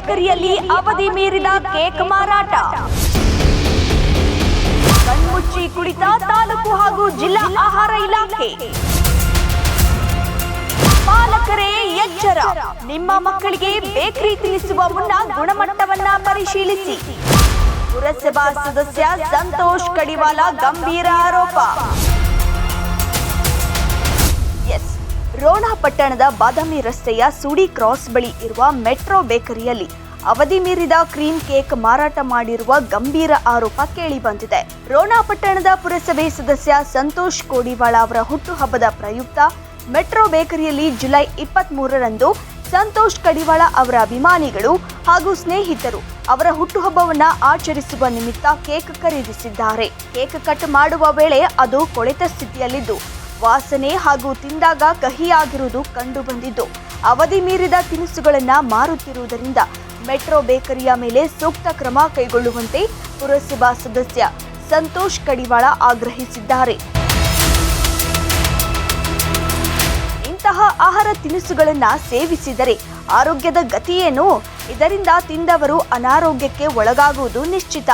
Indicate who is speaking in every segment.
Speaker 1: ಬೇಕರಿಯಲ್ಲಿ ಅವಧಿ ಮೀರಿದ ಕೇಕ್ ಮಾರಾಟ. ಕಣ್ಮುಚ್ಚಿ ಕುಳಿತ ತಾಲೂಕು ಹಾಗೂ ಜಿಲ್ಲಾ ಆಹಾರ ಇಲಾಖೆ. ಪಾಲಕರೇ, ಎಚ್ಚರ. ನಿಮ್ಮ ಮಕ್ಕಳಿಗೆ ಬೇಕರಿ ತಿನ್ನಿಸುವ ಮುನ್ನ ಗುಣಮಟ್ಟವನ್ನ ಪರಿಶೀಲಿಸಿ. ಪುರಸಭಾ ಸದಸ್ಯ ಸಂತೋಷ್ ಕಡಿವಾಲ ಗಂಭೀರ ಆರೋಪ. ಪಟ್ಟಣದ ಬಾದಾಮಿ ರಸ್ತೆಯ ಸುಡಿ ಕ್ರಾಸ್ ಬಳಿ ಇರುವ ಮೆಟ್ರೋ ಬೇಕರಿಯಲ್ಲಿ ಅವಧಿ ಮೀರಿದ ಕ್ರೀಮ್ ಕೇಕ್ ಮಾರಾಟ ಮಾಡಿರುವ ಗಂಭೀರ ಆರೋಪ ಕೇಳಿಬಂದಿದೆ. ರೋಣಾಪಟ್ಟಣದ ಪುರಸಭೆ ಸದಸ್ಯ ಸಂತೋಷ್ ಕೋಡಿವಾಳ ಅವರ ಹುಟ್ಟುಹಬ್ಬದ ಪ್ರಯುಕ್ತ ಮೆಟ್ರೋ ಬೇಕರಿಯಲ್ಲಿ ಜುಲೈ ಇಪ್ಪತ್ತ್ ಮೂರರಂದು ಸಂತೋಷ್ ಕಡಿವಾಳ ಅವರ ಅಭಿಮಾನಿಗಳು ಹಾಗೂ ಸ್ನೇಹಿತರು ಅವರ ಹುಟ್ಟುಹಬ್ಬವನ್ನು ಆಚರಿಸುವ ನಿಮಿತ್ತ ಕೇಕ್ ಖರೀದಿಸಿದ್ದಾರೆ. ಕೇಕ್ ಕಟ್ ಮಾಡುವ ವೇಳೆ ಅದು ಕೊಳೆತ ಸ್ಥಿತಿಯಲ್ಲಿದ್ದು ವಾಸನೆ ಹಾಗೂ ತಿಂದಾಗ ಕಹಿಯಾಗಿರುವುದು ಕಂಡುಬಂದಿದ್ದು, ಅವಧಿ ಮೀರಿದ ತಿನಿಸುಗಳನ್ನು ಮಾರುತ್ತಿರುವುದರಿಂದ ಮೆಟ್ರೋ ಬೇಕರಿಯ ಮೇಲೆ ಸೂಕ್ತ ಕ್ರಮ ಕೈಗೊಳ್ಳುವಂತೆ ಪುರಸಭಾ ಸದಸ್ಯ ಸಂತೋಷ್ ಕಡಿವಾಳ ಆಗ್ರಹಿಸಿದ್ದಾರೆ. ಇಂತಹ ಆಹಾರ ತಿನಿಸುಗಳನ್ನು ಸೇವಿಸಿದರೆ ಆರೋಗ್ಯದ ಗತಿಯೇನು? ಇದರಿಂದ ತಿಂದವರು ಅನಾರೋಗ್ಯಕ್ಕೆ ಒಳಗಾಗುವುದು ನಿಶ್ಚಿತ.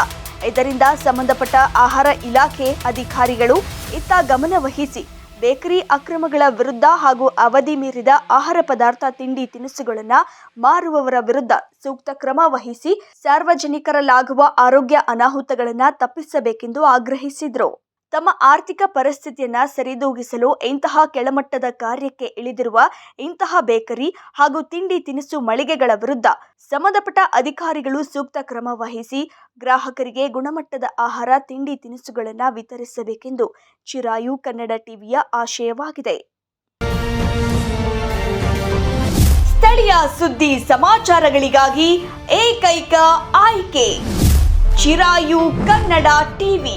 Speaker 1: ಇದರಿಂದ ಸಂಬಂಧಪಟ್ಟ ಆಹಾರ ಇಲಾಖೆ ಅಧಿಕಾರಿಗಳು ಇತ್ತ ಗಮನ ವಹಿಸಿ ಬೇಕರಿ ಅಕ್ರಮಗಳ ವಿರುದ್ಧ ಹಾಗೂ ಅವಧಿ ಮೀರಿದ ಆಹಾರ ಪದಾರ್ಥ, ತಿಂಡಿ, ತಿನಿಸುಗಳನ್ನು ಮಾರುವವರ ವಿರುದ್ಧ ಸೂಕ್ತ ಕ್ರಮ ವಹಿಸಿ ಸಾರ್ವಜನಿಕರಲ್ಲಾಗುವ ಆರೋಗ್ಯ ಅನಾಹುತಗಳನ್ನು ತಪ್ಪಿಸಬೇಕೆಂದು ಆಗ್ರಹಿಸಿದ್ರು. ತಮ್ಮ ಆರ್ಥಿಕ ಪರಿಸ್ಥಿತಿಯನ್ನು ಸರಿದೂಗಿಸಲು ಇಂತಹ ಕೆಳಮಟ್ಟದ ಕಾರ್ಯಕ್ಕೆ ಇಳಿದಿರುವ ಇಂತಹ ಬೇಕರಿ ಹಾಗೂ ತಿಂಡಿ ತಿನಿಸು ಮಳಿಗೆಗಳ ವಿರುದ್ಧ ಸಂಬಂಧಪಟ್ಟ ಅಧಿಕಾರಿಗಳು ಸೂಕ್ತ ಕ್ರಮ ವಹಿಸಿ ಗ್ರಾಹಕರಿಗೆ ಗುಣಮಟ್ಟದ ಆಹಾರ, ತಿಂಡಿ ತಿನಿಸುಗಳನ್ನು ವಿತರಿಸಬೇಕೆಂದು ಚಿರಾಯು ಕನ್ನಡ ಟಿವಿಯ ಆಶಯವಾಗಿದೆ. ಸ್ಥಳೀಯ ಸುದ್ದಿ ಸಮಾಚಾರಗಳಿಗಾಗಿ ಏಕೈಕ ಆಯ್ಕೆ, ಚಿರಾಯು ಕನ್ನಡ ಟಿವಿ.